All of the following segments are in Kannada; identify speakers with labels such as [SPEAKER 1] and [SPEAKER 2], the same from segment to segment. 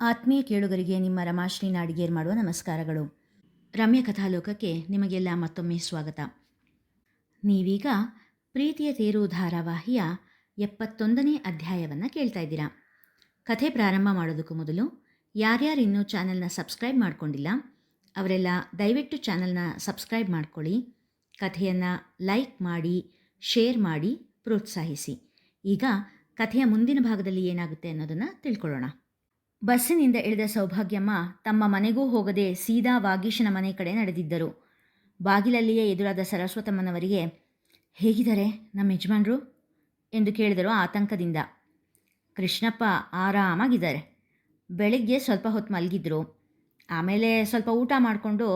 [SPEAKER 1] ಆತ್ಮೀಯ ಕೇಳುಗರಿಗೆ ನಿಮ್ಮ ರಮಾಶ್ರೀ ನಾಡಿಗೇರ್ ಮಾಡುವ ನಮಸ್ಕಾರಗಳು. ರಮ್ಯ ಕಥಾಲೋಕಕ್ಕೆ ನಿಮಗೆಲ್ಲ ಮತ್ತೊಮ್ಮೆ ಸ್ವಾಗತ. ನೀವೀಗ ಪ್ರೀತಿಯ ತೇರು ಧಾರಾವಾಹಿಯ ಎಪ್ಪತ್ತೊಂದನೇ ಅಧ್ಯಾಯವನ್ನು ಕೇಳ್ತಾ ಇದ್ದೀರಾ. ಕಥೆ ಪ್ರಾರಂಭ ಮಾಡೋದಕ್ಕೂ ಮೊದಲು ಯಾರ್ಯಾರು ಇನ್ನೂ ಚಾನಲ್ನ ಸಬ್ಸ್ಕ್ರೈಬ್ ಮಾಡಿಕೊಂಡಿಲ್ಲ, ಅವರೆಲ್ಲ ದಯವಿಟ್ಟು ಚಾನಲ್ನ ಸಬ್ಸ್ಕ್ರೈಬ್ ಮಾಡ್ಕೊಳ್ಳಿ, ಕಥೆಯನ್ನು ಲೈಕ್ ಮಾಡಿ, ಶೇರ್ ಮಾಡಿ, ಪ್ರೋತ್ಸಾಹಿಸಿ. ಈಗ ಕಥೆಯ ಮುಂದಿನ ಭಾಗದಲ್ಲಿ ಏನಾಗುತ್ತೆ ಅನ್ನೋದನ್ನು ತಿಳ್ಕೊಳ್ಳೋಣ. ಬಸ್ಸಿನಿಂದ ಇಳಿದ ಸೌಭಾಗ್ಯಮ್ಮ ತಮ್ಮ ಮನೆಗೂ ಹೋಗದೆ ಸೀದಾ ವಾಗೀಶನ ಮನೆ ಕಡೆ ನಡೆದಿದ್ದರು. ಬಾಗಿಲಲ್ಲಿಯೇ ಎದುರಾದ ಸರಸ್ವತಮ್ಮನವರಿಗೆ, ಹೇಗಿದ್ದಾರೆ ನಮ್ಮ ಯಜಮಾನ್ರು? ಎಂದು ಕೇಳಿದರು ಆತಂಕದಿಂದ. ಕೃಷ್ಣಪ್ಪ ಆರಾಮಾಗಿದ್ದಾರೆ. ಬೆಳಿಗ್ಗೆ ಸ್ವಲ್ಪ ಹೊತ್ತು ಮಲಗಿದ್ರು. ಆಮೇಲೆ ಸ್ವಲ್ಪ ಊಟ ಮಾಡಿಕೊಂಡು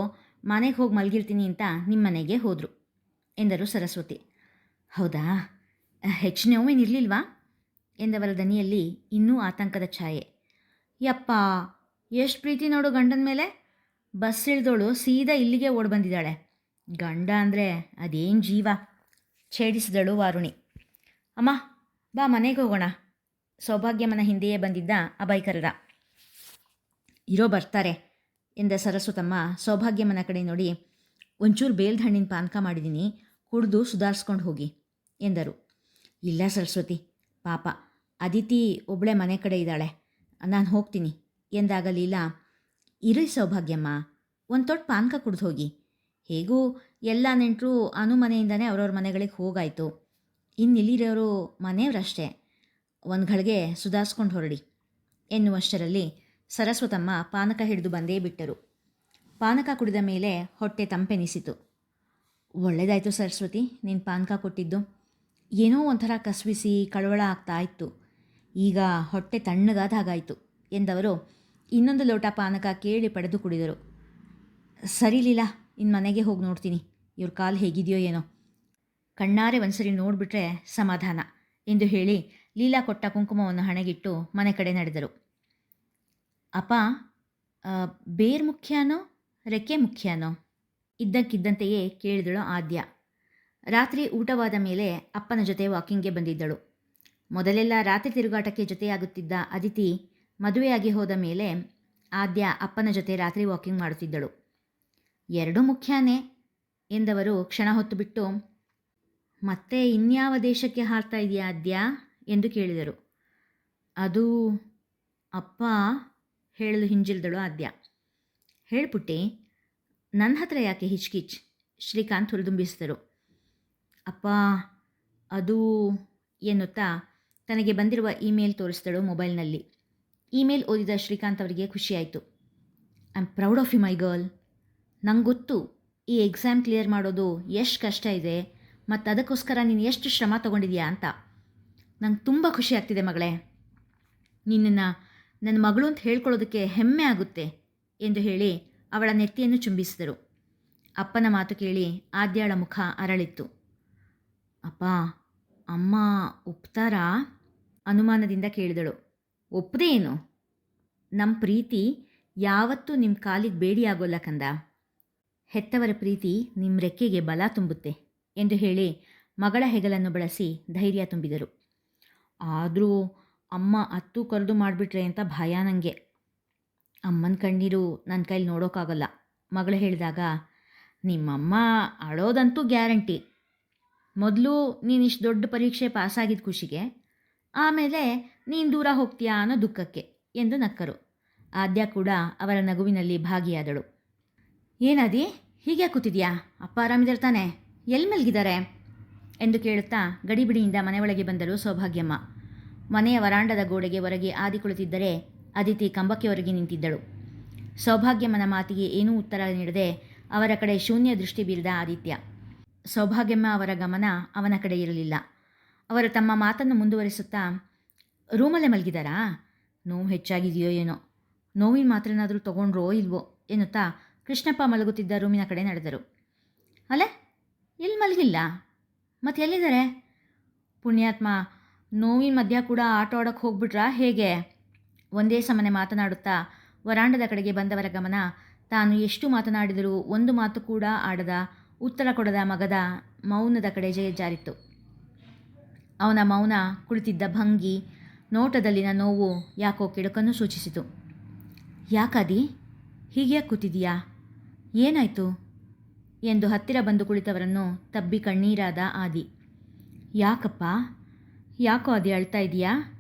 [SPEAKER 1] ಮನೆಗೆ ಹೋಗಿ ಮಲಗಿರ್ತೀನಿ ಅಂತ ನಿಮ್ಮ ಮನೆಗೆ ಹೋದರು, ಎಂದರು ಸರಸ್ವತಿ. ಹೌದಾ? ಹೆಚ್ಚಿನವೇನಿರಲಿಲ್ವಾ ಎಂದವರ ದನಿಯಲ್ಲಿ ಇನ್ನೂ ಆತಂಕದ ಛಾಯೆ. ಯಪ್ಪ, ಎಷ್ಟು ಪ್ರೀತಿ ನೋಡು ಗಂಡನ ಮೇಲೆ. ಬಸ್ ಇಳಿದೋಳು ಸೀದಾ ಇಲ್ಲಿಗೆ ಓಡಿ ಬಂದಿದ್ದಾಳೆ. ಗಂಡ ಅಂದರೆ ಅದೇನು ಜೀವ? ಛೇಡಿಸಿದಳು ವಾರುಣಿ. ಅಮ್ಮ, ಬಾ ಮನೆಗೆ ಹೋಗೋಣ. ಸೌಭಾಗ್ಯಮ್ಮನ ಹಿಂದೆಯೇ ಬಂದಿದ್ದ ಅಭಯಕರರ ಇರೋ ಬರ್ತಾರೆ ಎಂದ ಸರಸ್ವತಮ್ಮ ಸೌಭಾಗ್ಯಮನ ಕಡೆ ನೋಡಿ, ಒಂಚೂರು ಬೇಲ್ದ ಹಣ್ಣಿನ ಪಾನಕ ಮಾಡಿದ್ದೀನಿ ಕುಡಿದು ಸುಧಾರಿಸ್ಕೊಂಡು ಹೋಗಿ, ಎಂದರು. ಇಲ್ಲ ಸರಸ್ವತಿ, ಪಾಪ, ಅದಿತಿ ಒಬ್ಬಳೆ ಮನೆ ಕಡೆ ಇದ್ದಾಳೆ. ನಾನು ಹೋಗ್ತೀನಿ. ಎಂದಾಗ ಲೀಲಾ ಇರಿ ಸೌಭಾಗ್ಯಮ್ಮ, ಒಂದು ತೊಟ್ಟು ಪಾನಕ ಕುಡ್ದು ಹೋಗಿ. ಹೇಗೂ, ಎಲ್ಲ ನೆಂಟರು ಅನು ಮನೆಯಿಂದನೇ ಅವ್ರವ್ರ ಮನೆಗಳಿಗೆ ಹೋಗಾಯಿತು. ಇನ್ನಿಲ್ಲಿರೋರು ಮನೆಯವರಷ್ಟೇ. ಒಂದು ಗಳಿಗೆ ಸುಧಾರಿಸ್ಕೊಂಡು ಹೊರಡಿ. ಎನ್ನುವಷ್ಟರಲ್ಲಿ ಸರಸ್ವತಮ್ಮ ಪಾನಕ ಹಿಡಿದು ಬಂದೇ ಬಿಟ್ಟರು. ಪಾನಕ ಕುಡಿದ ಮೇಲೆ ಹೊಟ್ಟೆ ತಂಪೆನಿಸಿತು. ಒಳ್ಳೆಯದಾಯಿತು ಸರಸ್ವತಿ, ನೀನು ಪಾನಕ ಕೊಟ್ಟಿದ್ದು. ಏನೋ ಒಂಥರ ಕಸ್ವಿಸಿ, ಕಳವಳ ಆಗ್ತಾ ಇತ್ತು. ಈಗ ಹೊಟ್ಟೆ ತಣ್ಣಗಾದ ಹಾಗಾಯಿತು ಎಂದವರು ಇನ್ನೊಂದು ಲೋಟ ಪಾನಕ ಕೇಳಿ ಪಡೆದು ಕುಡಿದರು. ಸರಿ ಲೀಲಾ ಇನ್ನು ಮನೆಗೆ ಹೋಗಿ ನೋಡ್ತೀನಿ. ಇವ್ರ ಕಾಲು ಹೇಗಿದೆಯೋ ಏನೋ. ಕಣ್ಣಾರೆ ಒಂದ್ಸರಿ ನೋಡಿಬಿಟ್ರೆ ಸಮಾಧಾನ ಎಂದು ಹೇಳಿ ಲೀಲಾ ಕೊಟ್ಟ ಕುಂಕುಮವನ್ನು ಹಣೆಗಿಟ್ಟು ಮನೆ ಕಡೆ ನಡೆದರು. ಅಪ್ಪ ಬೇರ್ ಮುಖ್ಯನೋ, ರೆಕ್ಕೆ ಮುಖ್ಯನೋ? ಇದ್ದಕ್ಕಿದ್ದಂತೆಯೇ ಕೇಳಿದಳು ಆದ್ಯ. ರಾತ್ರಿ ಊಟವಾದ ಮೇಲೆ ಅಪ್ಪನ ಜೊತೆ ವಾಕಿಂಗ್ಗೆ ಬಂದಿದ್ದಳು. ಮೊದಲೆಲ್ಲ ರಾತ್ರಿ ತಿರುಗಾಟಕ್ಕೆ ಜೊತೆಯಾಗುತ್ತಿದ್ದ ಅದಿತಿ ಮದುವೆಯಾಗಿ ಹೋದ ಮೇಲೆ ಆದ್ಯ ಅಪ್ಪನ ಜೊತೆ ರಾತ್ರಿ ವಾಕಿಂಗ್ ಮಾಡುತ್ತಿದ್ದಳು. ಎರಡೂ ಮುಖ್ಯನೇ ಎಂದವರು ಕ್ಷಣ ಹೊತ್ತು ಬಿಟ್ಟು ಮತ್ತೆ ಇನ್ಯಾವ ದೇಶಕ್ಕೆ ಹಾರ್ತಾ ಇದೆಯಾ ಆದ್ಯ ಎಂದು ಕೇಳಿದರು. ಅದು ಅಪ್ಪ ಹೇಳಲು ಹಿಂಜಿಲ್ದಳು ಆದ್ಯ. ಹೇಳ್ಪುಟ್ಟಿ ನನ್ನ ಹತ್ರ ಯಾಕೆ ಹಿಚ್ಕಿಚ್? ಶ್ರೀಕಾಂತ್ ಹುರಿದುಂಬಿಸಿದರು. ಅಪ್ಪ, ಅದು ಎನ್ನುತ್ತಾ ತನಗೆ ಬಂದಿರುವ ಇಮೇಲ್ ತೋರಿಸಿದಳು ಮೊಬೈಲ್ನಲ್ಲಿ. ಇಮೇಲ್ ಓದಿದ ಶ್ರೀಕಾಂತ್ ಅವರಿಗೆ ಖುಷಿಯಾಯಿತು. I am proud of you my girl ನಂಗೆ ಗೊತ್ತು ಈ ಎಕ್ಸಾಮ್ ಕ್ಲಿಯರ್ ಮಾಡೋದು ಎಷ್ಟು ಕಷ್ಟ ಇದೆ, ಮತ್ತು ಅದಕ್ಕೋಸ್ಕರ ನೀನು ಎಷ್ಟು ಶ್ರಮ ತಗೊಂಡಿದ್ಯಾ ಅಂತ. ನಂಗೆ ತುಂಬ ಖುಷಿ ಆಗ್ತಿದೆ ಮಗಳೇ. ನಿನ್ನನ್ನು ನನ್ನ ಮಗಳು ಅಂತ ಹೇಳ್ಕೊಳ್ಳೋದಕ್ಕೆ ಹೆಮ್ಮೆ ಆಗುತ್ತೆ, ಎಂದು ಹೇಳಿ ಅವಳ ನೆತ್ತಿಯನ್ನು ಚುಂಬಿಸಿದರು. ಅಪ್ಪನ ಮಾತು ಕೇಳಿ ಆದ್ಯಾಳ ಮುಖ ಅರಳಿತ್ತು. ಅಪ್ಪ ಅಮ್ಮ ಒಪ್ತಾರಾ? ಅನುಮಾನದಿಂದ ಕೇಳಿದಳು. ಒಪ್ಪದೇ ಏನು? ನಮ್ಮ ಪ್ರೀತಿ ಯಾವತ್ತೂ ನಿಮ್ಮ ಕಾಲಿಗೆ ಬೇಡಿಯಾಗೋಲ್ಲ ಕಂದ. ಹೆತ್ತವರ ಪ್ರೀತಿ ನಿಮ್ಮ ರೆಕ್ಕೆಗೆ ಬಲ ತುಂಬುತ್ತೆ ಎಂದು ಹೇಳಿ ಮಗಳ ಹೆಗಲನ್ನು ಬಳಸಿ ಧೈರ್ಯ ತುಂಬಿದರು. ಆದರೂ ಅಮ್ಮ ಅತ್ತು ಕರೆದು ಮಾಡಿಬಿಟ್ರೆ ಅಂತ ಭಯ ನನಗೆ ಅಮ್ಮನ ಕಣ್ಣೀರು ನನ್ನ ಕೈಲಿ ನೋಡೋಕ್ಕಾಗಲ್ಲ ಮಗಳು ಹೇಳಿದಾಗ, ನಿಮ್ಮಮ್ಮ ಅಳೋದಂತೂ ಗ್ಯಾರಂಟಿ. ಮೊದಲು ನೀನು ಇಷ್ಟು ದೊಡ್ಡ ಪರೀಕ್ಷೆ ಪಾಸಾಗಿದ್ದ ಖುಷಿಗೆ ಆಮೇಲೆ ನೀನು ದೂರ ಹೋಗ್ತೀಯಾ ಅನ್ನೋ ದುಃಖಕ್ಕೆ ಎಂದು ನಕ್ಕರು. ಆದ್ಯ ಕೂಡ ಅವರ ನಗುವಿನಲ್ಲಿ ಭಾಗಿಯಾದಳು. ಏನದಿ? ಹೀಗೆ ಕೂತಿದ್ಯಾ? ಅಪ್ಪ ಆರಾಮಿದಿರ್ತಾನೆ ಎಲ್ಲಿ ಮಲಗಿದ್ದಾರೆ ಎಂದು ಕೇಳುತ್ತಾ ಗಡಿಬಿಡಿಯಿಂದ ಮನೆಯೊಳಗೆ ಬಂದರು ಸೌಭಾಗ್ಯಮ್ಮ. ಮನೆಯ ವರಾಂಡದ ಗೋಡೆಗೆ ಹೊರಗೆ ಆದಿ ಕುಳಿತಿದ್ದರೆ ಅದಿತಿ ಕಂಬಕ್ಕೆ ಹೊರಗೆ ನಿಂತಿದ್ದಳು. ಸೌಭಾಗ್ಯಮ್ಮನ ಮಾತಿಗೆ ಏನೂ ಉತ್ತರ ನೀಡದೆ ಅವರ ಕಡೆ ಶೂನ್ಯ ದೃಷ್ಟಿ ಬೀರಿದ ಆದಿತ್ಯ. ಸೌಭಾಗ್ಯಮ್ಮ ಅವರ ಗಮನ ಅವನ ಕಡೆ ಇರಲಿಲ್ಲ. ಅವರು ತಮ್ಮ ಮಾತನ್ನು ಮುಂದುವರಿಸುತ್ತಾ, ರೂಮಲ್ಲೇ ಮಲಗಿದಾರಾ? ನೋವು ಹೆಚ್ಚಾಗಿದೆಯೋ ಏನೋ? ನೋವಿನ ಮಾತ್ರನಾದರೂ ತಗೊಂಡ್ರೋ ಇಲ್ವೋ? ಎನ್ನುತ್ತಾ ಕೃಷ್ಣಪ್ಪ ಮಲಗುತ್ತಿದ್ದ ರೂಮಿನ ಕಡೆ ನಡೆದರು. ಅಲೆ ಎಲ್ಲಿ ಮಲಗಿಲ್ಲ? ಮತ್ತೆ ಎಲ್ಲಿದ್ದಾರೆ? ಪುಣ್ಯಾತ್ಮ, ನೋವಿನ ಮಧ್ಯ ಕೂಡ ಆಟ ಆಡೋಕ್ಕೆ ಹೋಗ್ಬಿಟ್ರಾ ಹೇಗೆ? ಒಂದೇ ಸಮನೆ ಮಾತನಾಡುತ್ತಾ ವರಾಂಡದ ಕಡೆಗೆ ಬಂದವರ ಗಮನ ತಾನು ಎಷ್ಟು ಮಾತನಾಡಿದರೂ ಒಂದು ಮಾತು ಕೂಡ ಆಡದ, ಉತ್ತರ ಕೊಡದ ಮಗದ ಮೌನದ ಕಡೆ ಜಯ ಜಾರಿತ್ತು. ಅವನ ಮೌನ ಕುಳಿತಿದ್ದ ಭಂಗಿ ನೋಟದಲ್ಲಿನ ನೋವು ಯಾಕೋ ಕೆಡುಕನ್ನು ಸೂಚಿಸಿತು. ಯಾಕಾದಿ? ಹೀಗೆ ಯಾಕೆ ಕೂತಿದೀಯಾ ಏನಾಯಿತು? ಎಂದು ಹತ್ತಿರ ಬಂದು ಕುಳಿತವರನ್ನು ತಬ್ಬಿ ಕಣ್ಣೀರಾದ ಆದಿ. ಯಾಕಪ್ಪ? ಯಾಕೋ ಅದಿ ಅಳ್ತಾ ಇದೆಯಾ?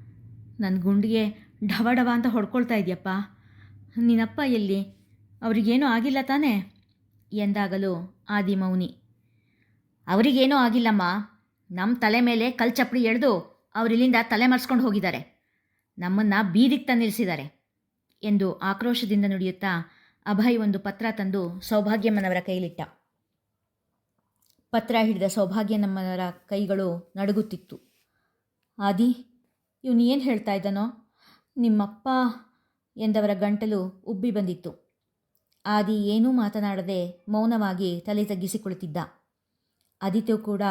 [SPEAKER 1] ನನ್ನ ಗುಂಡಿಗೆ ಢವ ಢವ ಅಂತ ಹೊಡ್ಕೊಳ್ತಾ ಇದೆಯಪ್ಪ. ನಿನ್ನಪ್ಪ ಎಲ್ಲಿ? ಅವರಿಗೇನೂ ಆಗಿಲ್ಲ ತಾನೇ? ಎಂದಾಗಲೂ ಆದಿ ಮೌನಿ. ಅವರಿಗೇನೂ ಆಗಿಲ್ಲಮ್ಮ. ನಮ್ಮ ತಲೆ ಮೇಲೆ ಕಲ್ಚಪ್ಪಡಿ ಎಳೆದು ಅವರಿಲ್ಲಿಂದ ತಲೆ ಮರೆಸ್ಕೊಂಡು ಹೋಗಿದ್ದಾರೆ. ನಮ್ಮನ್ನು ಬೀದಿಗೆ ತಂದಿರಿಸಿದ್ದಾರೆ ಎಂದು ಆಕ್ರೋಶದಿಂದ ನುಡಿಯುತ್ತಾ ಅಭಯ್ ಒಂದು ಪತ್ರ ತಂದು ಸೌಭಾಗ್ಯಮ್ಮನವರ ಕೈಲಿಟ್ಟ. ಪತ್ರ ಹಿಡಿದ ಸೌಭಾಗ್ಯನಮ್ಮನವರ ಕೈಗಳು ನಡುಗುತ್ತಿತ್ತು. ಆದಿ, ಇವನು ಏನು ಹೇಳ್ತಾ ಇದ್ದಾನೋ? ನಿಮ್ಮಪ್ಪ, ಎಂದವರ ಗಂಟಲು ಉಬ್ಬಿ ಬಂದಿತ್ತು. ಆದಿ ಏನೂ ಮಾತನಾಡದೆ ಮೌನವಾಗಿ ತಲೆ ತಗ್ಗಿಸಿಕೊಳ್ಳುತ್ತಿದ್ದ ಅದಿತು ಕೂಡ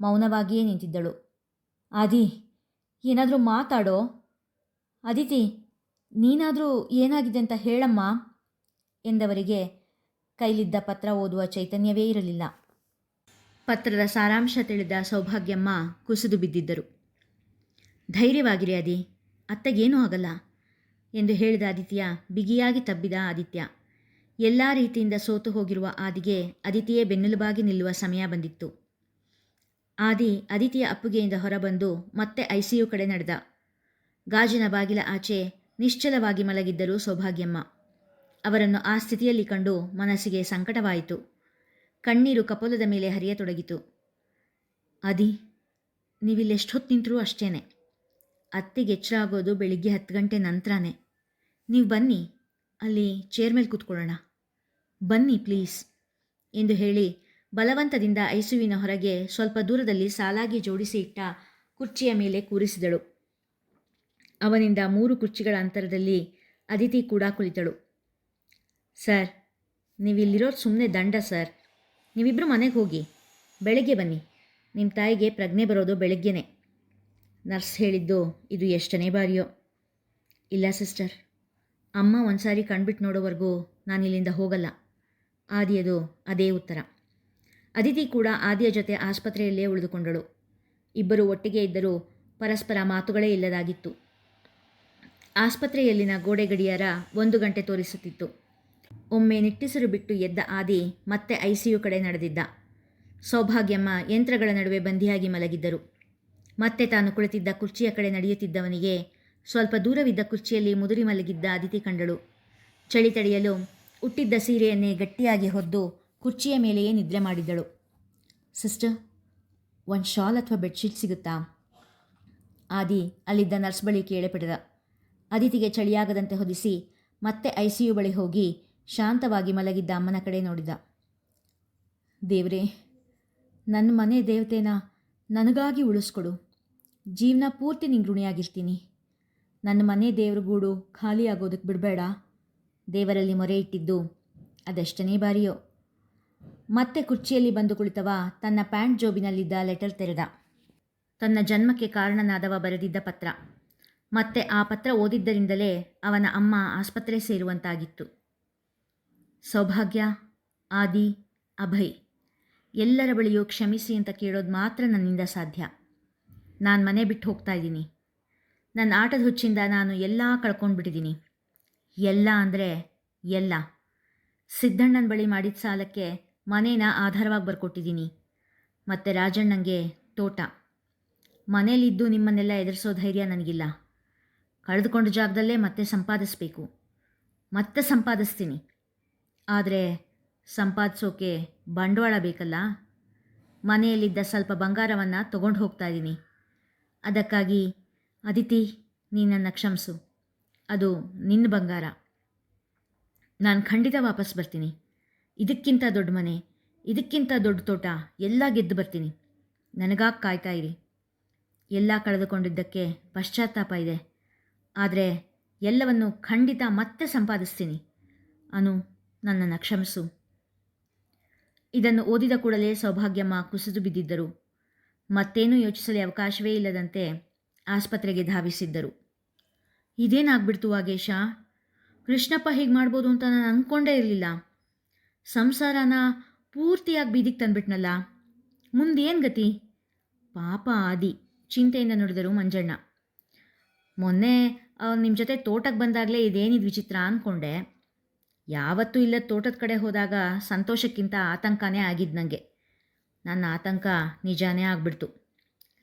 [SPEAKER 1] ಮೌನವಾಗಿಯೇ ನಿಂತಿದ್ದಳು. ಆದಿ, ಏನಾದರೂ ಮಾತಾಡೋ? ಅದಿತಿ, ನೀನಾದರೂ ಏನಾಗಿದೆ ಅಂತ ಹೇಳಮ್ಮ, ಎಂದವರಿಗೆ ಕೈಲಿದ್ದ ಪತ್ರ ಓದುವ ಚೈತನ್ಯವೇ ಇರಲಿಲ್ಲ. ಪತ್ರದ ಸಾರಾಂಶ ತಿಳಿದ ಸೌಭಾಗ್ಯಮ್ಮ ಕುಸಿದು ಬಿದ್ದಿದ್ದರು. ಧೈರ್ಯವಾಗಿರಿ ಅದಿ ಅತ್ತಗೇನೂ ಆಗಲ್ಲ, ಎಂದು ಹೇಳಿದ ಆದಿತ್ಯ ಬಿಗಿಯಾಗಿ ತಬ್ಬಿದ ಆದಿತ್ಯ. ಎಲ್ಲ ರೀತಿಯಿಂದ ಸೋತು ಹೋಗಿರುವ ಆದಿಗೆ ಅದಿತಿಯೇ ಬೆನ್ನೆಲುಬಾಗಿ ನಿಲ್ಲುವ ಸಮಯ ಬಂದಿತ್ತು. ಆದಿ ಅದಿತಿಯ ಅಪ್ಪುಗೆಯಿಂದ ಹೊರಬಂದು ಮತ್ತೆ ಐಸಿಯು ಕಡೆ ನಡೆದ. ಗಾಜಿನ ಬಾಗಿಲ ಆಚೆ ನಿಶ್ಚಲವಾಗಿ ಮಲಗಿದ್ದರು ಸೌಭಾಗ್ಯಮ್ಮ. ಅವರನ್ನು ಆ ಸ್ಥಿತಿಯಲ್ಲಿ ಕಂಡು ಮನಸ್ಸಿಗೆ ಸಂಕಟವಾಯಿತು. ಕಣ್ಣೀರು ಕಪೋಲದ ಮೇಲೆ ಹರಿಯತೊಡಗಿತು. ಅದಿ ನೀವಿಲ್ಲೆಷ್ಟೊತ್ತು ನಿಂತರೂ ಅಷ್ಟೇನೆ. ಅತ್ತಿಗೆ ಎಚ್ಚರ ಆಗೋದು ಬೆಳಿಗ್ಗೆ ಹತ್ತು ಗಂಟೆ ನಂತರನೇ. ನೀವು ಬನ್ನಿ, ಅಲ್ಲಿ ಚೇರ್ ಮೇಲೆ ಕೂತ್ಕೊಳ್ಳೋಣ. ಬನ್ನಿ ಪ್ಲೀಸ್, ಎಂದು ಹೇಳಿ ಬಲವಂತದಿಂದ ಐಸುವಿನ ಹೊರಗೆ ಸ್ವಲ್ಪ ದೂರದಲ್ಲಿ ಸಾಲಾಗಿ ಜೋಡಿಸಿ ಇಟ್ಟ ಕುರ್ಚಿಯ ಮೇಲೆ ಕೂರಿಸಿದಳು. ಅವನಿಂದ ಮೂರು ಕುರ್ಚಿಗಳ ಅಂತರದಲ್ಲಿ ಅದಿತಿ ಕೂಡ ಕುಳಿತಳು. ಸರ್ ನೀವಿಲ್ಲಿರೋದು ಸುಮ್ಮನೆ ದಂಡ, ಸರ್. ನೀವಿಬ್ಬರು ಮನೆಗೆ ಹೋಗಿ. ಬೆಳಗ್ಗೆ ಬನ್ನಿ. ನಿಮ್ಮ ತಾಯಿಗೆ ಪ್ರಜ್ಞೆ ಬರೋದು ಬೆಳಗ್ಗೆನೆ. ನರ್ಸ್ ಹೇಳಿದ್ದು ಇದು ಎಷ್ಟನೇ ಬಾರಿಯೋ. ಇಲ್ಲ, ಸಿಸ್ಟರ್. ಅಮ್ಮ ಒಂದು ಸಾರಿ ಕಣ್ಬಿಟ್ಟು ನೋಡೋವರೆಗೂ ನಾನು ಇಲ್ಲಿಂದ ಹೋಗಲ್ಲ. ಆದಿಯದು ಅದೇ ಉತ್ತರ. ಅದಿತಿ ಕೂಡ ಆದಿಯ ಜೊತೆ ಆಸ್ಪತ್ರೆಯಲ್ಲೇ ಉಳಿದುಕೊಂಡಳು. ಇಬ್ಬರು ಒಟ್ಟಿಗೆ ಇದ್ದರೂ ಪರಸ್ಪರ ಮಾತುಗಳೇ ಇಲ್ಲದಾಗಿತ್ತು. ಆಸ್ಪತ್ರೆಯಲ್ಲಿನ ಗೋಡೆ ಗಡಿಯಾರ ಒಂದು ಗಂಟೆ ತೋರಿಸುತ್ತಿತ್ತು. ಒಮ್ಮೆ ನಿಟ್ಟಿಸಿರು ಬಿಟ್ಟು ಎದ್ದ ಆದಿ ಮತ್ತೆ ಐಸಿಯು ಕಡೆ ನಡೆದಿದ್ದ. ಸೌಭಾಗ್ಯಮ್ಮ ಯಂತ್ರಗಳ ನಡುವೆ ಬಂಧಿಯಾಗಿ ಮಲಗಿದ್ದರು. ಮತ್ತೆ ತಾನು ಕುಳಿತಿದ್ದ ಕುರ್ಚಿಯ ಕಡೆ ನಡೆಯುತ್ತಿದ್ದವನಿಗೆ ಸ್ವಲ್ಪ ದೂರವಿದ್ದ ಕುರ್ಚಿಯಲ್ಲಿ ಮುದುರಿ ಮಲಗಿದ್ದ ಅದಿತಿ ಕಂಡಳು. ಚಳಿ ತಡೆಯಲು ಉಟ್ಟಿದ್ದ ಸೀರೆಯನ್ನೇ ಗಟ್ಟಿಯಾಗಿ ಹೊದ್ದು ಕುರ್ಚಿಯ ಮೇಲೆಯೇ ನಿದ್ರೆ ಮಾಡಿದ್ದಳು. ಸಿಸ್ಟರ್, ಒಂದು ಶಾಲ್ ಅಥವಾ ಬೆಡ್ಶೀಟ್ ಸಿಗುತ್ತಾ? ಆದಿ, ಅಲ್ಲಿದ್ದ ನರ್ಸ್ ಬಳಿ ಕೇಳಿಪಡೆದ ಅದಿತಿಗೆ ಚಳಿಯಾಗದಂತೆ ಹೊದಿಸಿ ಮತ್ತೆ ಐ ಸಿ ಯು ಬಳಿ ಹೋಗಿ ಶಾಂತವಾಗಿ ಮಲಗಿದ್ದ ಅಮ್ಮನ ಕಡೆ ನೋಡಿದ. ದೇವರೇ ನನ್ನ ಮನೆ ದೇವತೆನ ನನಗಾಗಿ ಉಳಿಸ್ಕೊಡು. ಜೀವನ ಪೂರ್ತಿ ನಿಂಗೆ ಋಣಿಯಾಗಿರ್ತೀನಿ. ನನ್ನ ಮನೆ ದೇವ್ರ ಗೂಡು ಖಾಲಿ ಆಗೋದಕ್ಕೆ ಬಿಡಬೇಡ. ದೇವರಲ್ಲಿ ಮೊರೆ ಇಟ್ಟಿದ್ದು ಅದೆಷ್ಟನೇ ಬಾರಿಯೋ. ಮತ್ತೆ ಕುರ್ಚಿಯಲ್ಲಿ ಬಂದು ಕುಳಿತವ ತನ್ನ ಪ್ಯಾಂಟ್ ಜೋಬಿನಲ್ಲಿದ್ದ ಲೆಟರ್ ತೆರೆದ. ತನ್ನ ಜನ್ಮಕ್ಕೆ ಕಾರಣನಾದವ ಬರೆದಿದ್ದ ಪತ್ರ. ಮತ್ತೆ ಆ ಪತ್ರ ಓದಿದ್ದರಿಂದಲೇ ಅವನ ಅಮ್ಮ ಆಸ್ಪತ್ರೆ ಸೇರುವಂತಾಗಿತ್ತು. ಸೌಭಾಗ್ಯ, ಆದಿ, ಅಭಯ್, ಎಲ್ಲರ ಬಳಿಯೂ ಕ್ಷಮಿಸಿ ಅಂತ ಕೇಳೋದು ಮಾತ್ರ ನನ್ನಿಂದ ಸಾಧ್ಯ. ನಾನು ಮನೆ ಬಿಟ್ಟು ಹೋಗ್ತಾ ಇದ್ದೀನಿ. ನನ್ನ ಆಟದ ಹುಚ್ಚಿಂದ ನಾನು ಎಲ್ಲ ಕಳ್ಕೊಂಡ್ಬಿಟ್ಟಿದ್ದೀನಿ. ಎಲ್ಲ ಅಂದರೆ ಎಲ್ಲ. ಸಿದ್ದಣ್ಣನ ಬಳಿ ಮಾಡಿದ ಸಾಲಕ್ಕೆ ಮನೇನ ಆಧಾರವಾಗಿ ಬರ್ಕೊಟ್ಟಿದ್ದೀನಿ ಮತ್ತು ರಾಜಣ್ಣಂಗೆ ತೋಟ. ಮನೇಲಿದ್ದು ನಿಮ್ಮನ್ನೆಲ್ಲ ಎದುರಿಸೋ ಧೈರ್ಯ ನನಗಿಲ್ಲ. ಕಳೆದುಕೊಂಡ ಜಾಗದಲ್ಲೇ ಮತ್ತೆ ಸಂಪಾದಿಸ್ಬೇಕು. ಮತ್ತೆ ಸಂಪಾದಿಸ್ತೀನಿ. ಆದರೆ ಸಂಪಾದಿಸೋಕೆ ಬಂಡವಾಳ ಬೇಕಲ್ಲ? ಮನೆಯಲ್ಲಿದ್ದ ಸ್ವಲ್ಪ ಬಂಗಾರವನ್ನು ತಗೊಂಡು ಹೋಗ್ತಾ ಇದ್ದೀನಿ ಅದಕ್ಕಾಗಿ, ಅದಿತಿ, ನೀನನ್ನು ಕ್ಷಮಿಸು. ಅದು ನಿನ್ನ ಬಂಗಾರ. ನಾನು ಖಂಡಿತ ವಾಪಸ್ ಬರ್ತೀನಿ. ಇದಕ್ಕಿಂತ ದೊಡ್ಡ ಮನೆ, ಇದಕ್ಕಿಂತ ದೊಡ್ಡ ತೋಟ, ಎಲ್ಲ ಗೆದ್ದು ಬರ್ತೀನಿ. ನನಗಾಗಿ ಕಾಯ್ತಾ ಇರಿ. ಎಲ್ಲ ಕಳೆದುಕೊಂಡಿದ್ದಕ್ಕೆ ಪಶ್ಚಾತ್ತಾಪ ಇದೆ. ಆದರೆ ಎಲ್ಲವನ್ನು ಖಂಡಿತ ಮತ್ತೆ ಸಂಪಾದಿಸ್ತೀನಿ. ಅನು ನನ್ನನ್ನು ಕ್ಷಮಿಸು. ಇದನ್ನು ಓದಿದ ಕೂಡಲೇ ಸೌಭಾಗ್ಯಮ್ಮ ಕುಸಿದು ಬಿದ್ದಿದ್ದರು. ಮತ್ತೇನೂ ಯೋಚಿಸಲು ಅವಕಾಶವೇ ಇಲ್ಲದಂತೆ ಆಸ್ಪತ್ರೆಗೆ ಧಾವಿಸಿದ್ದರು. ಇದೇನಾಗ್ಬಿಡ್ತು ವಾಗೇಶ ಕೃಷ್ಣಪ್ಪ ಹೀಗೆ ಮಾಡ್ಬೋದು ಅಂತ ನಾನು ಅಂದ್ಕೊಂಡೇ ಇರಲಿಲ್ಲ. ಸಂಸಾರನ ಪೂರ್ತಿಯಾಗಿ ಬೀದಿಗೆ ತಂದ್ಬಿಟ್ನಲ್ಲ. ಮುಂದೇನು ಗತಿ? ಪಾಪ ಆದಿ, ಚಿಂತೆಯಿಂದ ನೋಡಿದರು ಮಂಜಣ್ಣ. ಮೊನ್ನೆ ನಿಮ್ಮ ಜೊತೆ ತೋಟಕ್ಕೆ ಬಂದಾಗಲೇ ಇದೇನಿದು ವಿಚಿತ್ರ ಅಂದ್ಕೊಂಡೆ ಯಾವತ್ತೂ ಇಲ್ಲದ ತೋಟದ ಕಡೆ ಹೋದಾಗ ಸಂತೋಷಕ್ಕಿಂತ ಆತಂಕನೇ ಆಗಿದ್ದು ನನಗೆ ನನ್ನ ಆತಂಕ ನಿಜಾನೇ ಆಗ್ಬಿಡ್ತು.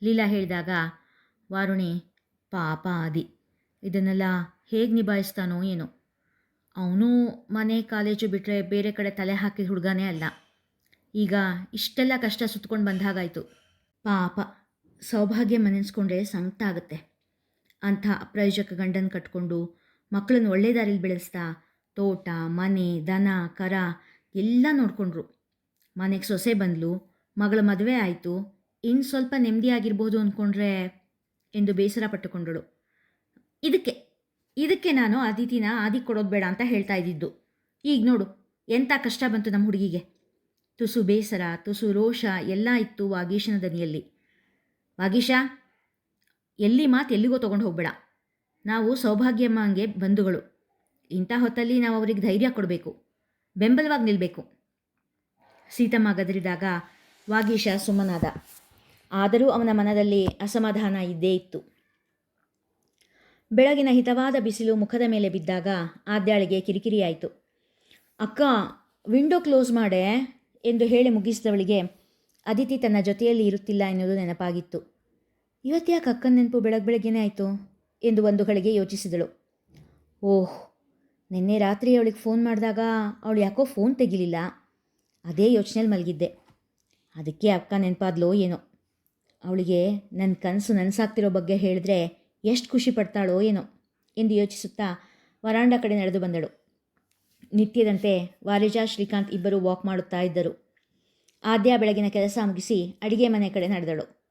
[SPEAKER 1] ಲೀಲಾ ಹೇಳಿದಾಗ, ವಾರುಣಿ, ಪಾಪ ಆದಿ, ಇದನ್ನೆಲ್ಲ ಹೇಗೆ ನಿಭಾಯಿಸ್ತಾನೋ ಏನೋ. ಅವನು ಮನೆ ಕಾಲೇಜು ಬಿಟ್ಟರೆ ಬೇರೆ ಕಡೆ ತಲೆ ಹಾಕಿದ ಹುಡುಗನೇ ಅಲ್ಲ. ಈಗ ಇಷ್ಟೆಲ್ಲ ಕಷ್ಟ ಸುತ್ಕೊಂಡು ಬಂದ ಹಾಗಾಯಿತು ಪಾಪ, ಸೌಭಾಗ್ಯ ಮನೆಸ್ಕೊಂಡ್ರೆ ಸಂಕಟ ಆಗುತ್ತೆ. ಅಂಥ ಅಪ್ರಯೋಜಕ ಗಂಡನ ಕಟ್ಕೊಂಡು ಮಕ್ಕಳನ್ನ ಒಳ್ಳೆ ದಾರಿಲಿ ಬೆಳೆಸ್ತಾ ತೋಟ, ಮನೆ, ದನ, ಕರ ಎಲ್ಲ ನೋಡಿಕೊಂಡ್ರು. ಮನೆಗೆ ಸೊಸೆ ಬಂದಳು ಮಗಳ ಮದುವೆ ಆಯಿತು ಇನ್ನು ಸ್ವಲ್ಪ ನೆಮ್ಮದಿ ಆಗಿರ್ಬೋದು ಅಂದ್ಕೊಂಡ್ರೆ ಎಂದು ಬೇಸರ ಪಟ್ಟುಕೊಂಡಳು. ಇದಕ್ಕೆ ಇದಕ್ಕೆ ನಾನು ಅದಿತಿನ ಆದಿ ಕೊಡೋದು ಬೇಡ ಅಂತ ಹೇಳ್ತಾ ಇದ್ದಿದ್ದು. ಈಗ ನೋಡು ಎಂಥ ಕಷ್ಟ ಬಂತು ನಮ್ಮ ಹುಡುಗಿಗೆ? ತುಸು ಬೇಸರ, ತುಸು ರೋಷ ಎಲ್ಲ ಇತ್ತು ವಾಗೀಶನ ದನಿಯಲ್ಲಿ. ವಾಗೀಶ, ಎಲ್ಲಿ ಮಾತು ಎಲ್ಲಿಗೋ ತೊಗೊಂಡು ಹೋಗ್ಬೇಡ. ನಾವು ಸೌಭಾಗ್ಯಮ್ಮಂಗೆ ಬಂಧುಗಳು. ಇಂಥ ಹೊತ್ತಲ್ಲಿ ನಾವು ಅವ್ರಿಗೆ ಧೈರ್ಯ ಕೊಡಬೇಕು, ಬೆಂಬಲವಾಗಿ ನಿಲ್ಲಬೇಕು ಸೀತಮ್ಮ ಗದರಿದಾಗ ವಾಗೀಶ ಸುಮ್ಮನಾದ. ಆದರೂ ಅವನ ಮನದಲ್ಲಿ ಅಸಮಾಧಾನ ಇದ್ದೇ ಇತ್ತು. ಬೆಳಗಿನ ಹಿತವಾದ ಬಿಸಿಲು ಮುಖದ ಮೇಲೆ ಬಿದ್ದಾಗ ಆದ್ಯಾಳಿಗೆ ಕಿರಿಕಿರಿಯಾಯಿತು. ಅಕ್ಕ, ವಿಂಡೋ ಕ್ಲೋಸ್ ಮಾಡೆ ಎಂದು ಹೇಳಿ ಮುಗಿಸಿದವಳಿಗೆ, ಅದಿತಿ ತನ್ನ ಜೊತೆಯಲ್ಲಿ ಇರುತ್ತಿಲ್ಲ ಎನ್ನುವುದು ನೆನಪಾಗಿತ್ತು. ಇವತ್ತ್ಯಾಕೆ ಅಕ್ಕನ ನೆನಪು ಬೆಳಗ್ಗೆ ಬೆಳಗ್ಗೆನೇ ಆಯಿತು? ಎಂದು ಒಂದು ಗಳಿಗೆ ಯೋಚಿಸಿದಳು. ಓಹ್, ನಿನ್ನೆ ರಾತ್ರಿ ಅವಳಿಗೆ ಫೋನ್ ಮಾಡಿದಾಗ ಅವಳು ಯಾಕೋ ಫೋನ್ ತೆಗಿಲಿಲ್ಲ. ಅದೇ ಯೋಚನೆಯಲ್ಲಿ ಮಲಗಿದ್ದೆ. ಅದಕ್ಕೆ ಅಕ್ಕ ನೆನಪಾದ್ಲೋ ಏನೋ. ಅವಳಿಗೆ ನನ್ನ ಕನಸು ನನಸಾಗ್ತಿರೋ ಬಗ್ಗೆ ಹೇಳಿದ್ರೆ ಎಷ್ಟು ಖುಷಿ ಪಡ್ತಾಳೋ ಏನೋ ಎಂದು ಯೋಚಿಸುತ್ತಾ ವರಾಂಡ ಕಡೆ ನಡೆದು ಬಂದಳು. ನಿತ್ಯದಂತೆ ವಾರಿಜಾ ಶ್ರೀಕಾಂತ್ ಇಬ್ಬರು ವಾಕ್ ಮಾಡುತ್ತಾ ಇದ್ದರು. ಆದ್ಯ ಬೆಳಗಿನ ಕೆಲಸ ಮುಗಿಸಿ ಅಡಿಗೆ ಮನೆ ಕಡೆ ನಡೆದಳು.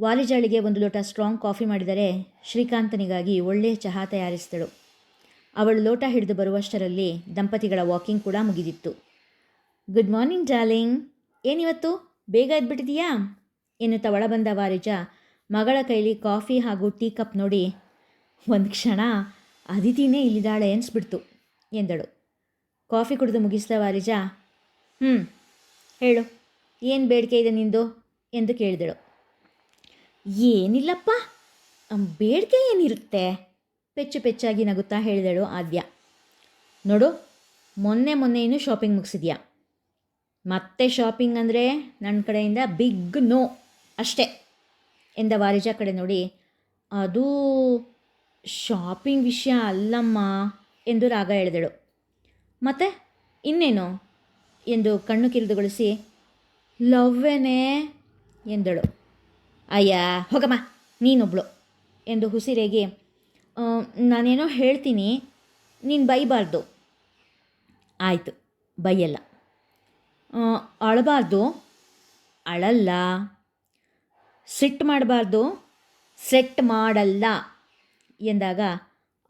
[SPEAKER 1] ವಾಲಿಜಾಳಿಗೆ ಒಂದು ಲೋಟ ಸ್ಟ್ರಾಂಗ್ ಕಾಫಿ ಮಾಡಿದರೆ ಶ್ರೀಕಾಂತನಿಗಾಗಿ ಒಳ್ಳೆಯ ಚಹಾ ತಯಾರಿಸಿದಳು. ಅವಳು ಲೋಟ ಹಿಡಿದು ಬರುವಷ್ಟರಲ್ಲಿ ದಂಪತಿಗಳ ವಾಕಿಂಗ್ ಕೂಡ ಮುಗಿದಿತ್ತು. Good morning darling. ಏನಿವತ್ತು? ಬೇಗ ಎದ್ಬಿಟ್ಟಿದೀಯಾ? ಎನ್ನುತ್ತಾ ಒಳಬಂದ ಬಂದ ವಾರಿಜ ಮಗಳ ಕೈಲಿ ಕಾಫಿ ಹಾಗೂ ಟೀ ಕಪ್ ನೋಡಿ ಒಂದು ಕ್ಷಣ ಅದಿತಿನೇ ಇಲ್ಲಿದ್ದಾಳೆ ಅನಿಸ್ಬಿಡ್ತು ಎಂದಳು. ಕಾಫಿ ಕುಡಿದು ಮುಗಿಸಿದ ವಾರಿಜ ಹ್ಞೂ ಹೇಳು, ಏನು ಬೇಡಿಕೆ ಇದೆ ನಿಂದು? ಎಂದು ಕೇಳಿದಳು. ಏನಿಲ್ಲಪ್ಪ, ಬೇಡಿಕೆ ಏನಿರುತ್ತೆ? ಪೆಚ್ಚು ಪೆಚ್ಚಾಗಿ ನಗುತ್ತಾ ಹೇಳಿದಳು ಆದ್ಯ. ನೋಡು, ಮೊನ್ನೆ ಮೊನ್ನೆ ಇನ್ನೂ ಶಾಪಿಂಗ್ ಮುಗಿಸಿದ್ಯಾ? ಮತ್ತೆ ಶಾಪಿಂಗ್ ಅಂದರೆ ನನ್ನ ಕಡೆಯಿಂದ ಬಿಗ್ ನೋ, ಅಷ್ಟೇ. ಎಂದ ವಾರಿಜ ಕಡೆ ನೋಡಿ, ಅದು ಶಾಪಿಂಗ್ ವಿಷಯ ಅಲ್ಲಮ್ಮ ಎಂದು ರಾಗ ಹೇಳಿದಳು ಮತ್ತೆ ಇನ್ನೇನು ಎಂದು ಕಣ್ಣು ಕಿರಿದುಗೊಳಿಸಿ, ಲವ್ವೇನೇ ಎಂದಳು. ಅಯ್ಯ, ಹೋಗಮ್ಮ, ನೀನೊಬ್ಳು ಎಂದು ಹುಸಿರೇಗಿ ನಾನೇನೋ ಹೇಳ್ತೀನಿ, ನೀನು ಬೈಬಾರ್ದು. ಆಯಿತು, ಬೈಯಲ್ಲ. ಅಳಬಾರ್ದು? ಅಳಲ್ಲ. ಸಿಟ್ಟು ಮಾಡಬಾರ್ದು. ಸೆಟ್ ಮಾಡಲ್ಲ ಎಂದಾಗ,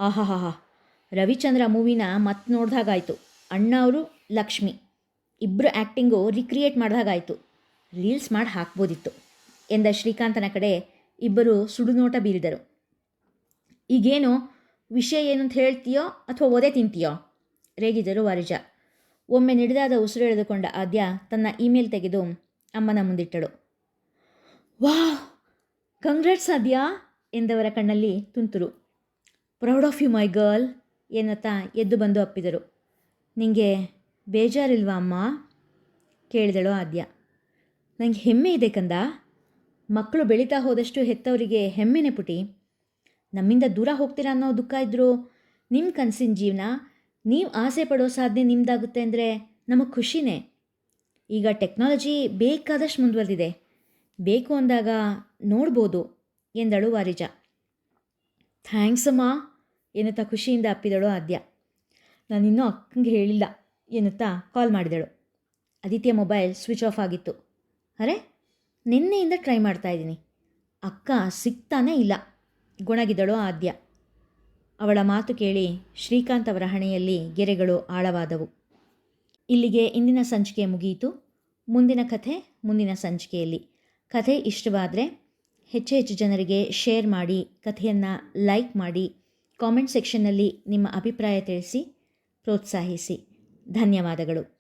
[SPEAKER 1] ಆಹಾಹಾಹಾ, ರವಿಚಂದ್ರ ಮೂವಿನ ಮತ್ತೆ ನೋಡ್ದಾಗಾಯಿತು. ಅಣ್ಣ ಅವರು ಲಕ್ಷ್ಮಿ ಇಬ್ಬರು ಆ್ಯಕ್ಟಿಂಗು ರಿಕ್ರಿಯೇಟ್ ಮಾಡಿದಾಗಾಯಿತು. ರೀಲ್ಸ್ ಮಾಡಿ ಹಾಕ್ಬೋದಿತ್ತು ಎಂದ ಶ್ರೀಕಾಂತನ ಕಡೆ ಇಬ್ಬರು ಸುಡುನೋಟ ಬೀರಿದರು. ಈಗೇನು ವಿಷಯ ಏನು ಅಂತ ಹೇಳ್ತೀಯೋ ಅಥವಾ ಒದೆ ತಿಂತೀಯೋ? ರೇಗಿದರು ವಾರಿಜ. ಒಮ್ಮೆ ನಿಡಿದಾದ ಉಸಿರು ಎಳೆದುಕೊಂಡ ಆದ್ಯ ತನ್ನ ಇಮೇಲ್ ತೆಗೆದು ಅಮ್ಮನ ಮುಂದಿಟ್ಟಳು. ವಾಹ್ ಕಂಗ್ರಾಟ್ಸ್ ಆದ್ಯಾ? ಎಂದವರ ಕಣ್ಣಲ್ಲಿ ತುಂತುರು. Proud of you my girl ಎನ್ನುತ್ತಾ ಎದ್ದು ಬಂದು ಅಪ್ಪಿದರು. ನಿಂಗೆ ಬೇಜಾರಿಲ್ವಾ ಅಮ್ಮ? ಕೇಳಿದಳು ಆದ್ಯ. ನನಗೆ ಹೆಮ್ಮೆ ಇದೆ ಕಂದ. ಮಕ್ಕಳು ಬೆಳೀತಾ ಹೋದಷ್ಟು ಹೆತ್ತವರಿಗೆ ಹೆಮ್ಮೆನೆ ಪುಟಿ. ನಮ್ಮಿಂದ ದೂರ ಹೋಗ್ತೀರಾ ಅನ್ನೋ ದುಃಖ ಇದ್ದರೂ ನಿಮ್ಮ ಕನಸಿನ ಜೀವನ ನೀವು ಆಸೆ ಪಡೋ ಸಾಧನೆ ನಿಮ್ಮದಾಗುತ್ತೆ ಅಂದರೆ ನಮಗೆ ಖುಷಿನೇ. ಈಗ ಟೆಕ್ನಾಲಜಿ ಬೇಕಾದಷ್ಟು ಮುಂದುವರೆದಿದೆ. ಬೇಕು ಅಂದಾಗ ನೋಡ್ಬೋದು ಎಂದಳು ವಾರಿಜ. ಥ್ಯಾಂಕ್ಸ್ ಅಮ್ಮ ಎನ್ನುತ್ತಾ ಖುಷಿಯಿಂದ ಅಪ್ಪಿದಳು ಆದ್ಯ. ನಾನಿನ್ನೂ ಅಕ್ಕಂಗೆ ಹೇಳಿಲ್ಲ ಎನ್ನುತ್ತಾ ಕಾಲ್ ಮಾಡಿದಳು. ಆದಿತ್ಯ ಮೊಬೈಲ್ ಸ್ವಿಚ್ ಆಫ್ ಆಗಿತ್ತು. ಅರೆ, ನಿನ್ನೆಯಿಂದ ಟ್ರೈ ಮಾಡ್ತಾ ಇದ್ದೀನಿ. ಅಕ್ಕ ಸಿಗ್ತಾನೆ ಇಲ್ಲ, ಗುಣಗಿದಳು ಆದ್ಯ. ಅವಳ ಮಾತು ಕೇಳಿ ಶ್ರೀಕಾಂತ್ ಅವರ ಹಣೆಯಲ್ಲಿ ಗೆರೆಗಳು ಆಳವಾದವು. ಇಲ್ಲಿಗೆ ಇಂದಿನ ಸಂಚಿಕೆ ಮುಗಿಯಿತು. ಮುಂದಿನ ಕಥೆ ಮುಂದಿನ ಸಂಚಿಕೆಯಲ್ಲಿ. ಕಥೆ ಇಷ್ಟವಾದರೆ ಹೆಚ್ಚು ಹೆಚ್ಚು ಜನರಿಗೆ ಶೇರ್ ಮಾಡಿ, ಕಥೆಯನ್ನು ಲೈಕ್ ಮಾಡಿ, ಕಾಮೆಂಟ್ ಸೆಕ್ಷನ್ನಲ್ಲಿ ನಿಮ್ಮ ಅಭಿಪ್ರಾಯ ತಿಳಿಸಿ, ಪ್ರೋತ್ಸಾಹಿಸಿ. ಧನ್ಯವಾದಗಳು.